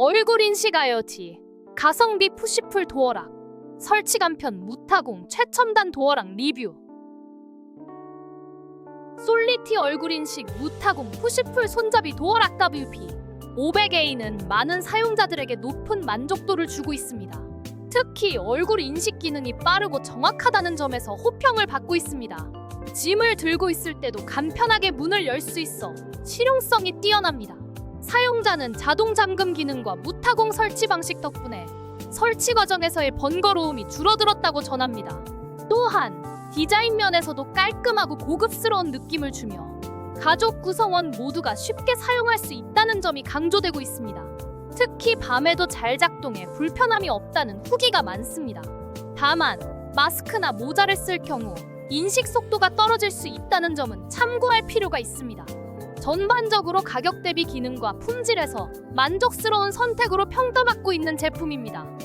얼굴 인식 IoT, 가성비 푸시풀 도어락, 설치 간편 무타공 최첨단 도어락 리뷰. 솔리티 얼굴 인식 무타공 푸시풀 손잡이 도어락 WP 500A는 많은 사용자들에게 높은 만족도를 주고 있습니다. 특히 얼굴 인식 기능이 빠르고 정확하다는 점에서 호평을 받고 있습니다. 짐을 들고 있을 때도 간편하게 문을 열 수 있어 실용성이 뛰어납니다. 사용자는 자동 잠금 기능과 무타공 설치 방식 덕분에 설치 과정에서의 번거로움이 줄어들었다고 전합니다. 또한 디자인 면에서도 깔끔하고 고급스러운 느낌을 주며 가족 구성원 모두가 쉽게 사용할 수 있다는 점이 강조되고 있습니다. 특히 밤에도 잘 작동해 불편함이 없다는 후기가 많습니다. 다만 마스크나 모자를 쓸 경우 인식 속도가 떨어질 수 있다는 점은 참고할 필요가 있습니다. 전반적으로 가격 대비 기능과 품질에서 만족스러운 선택으로 평가받고 있는 제품입니다.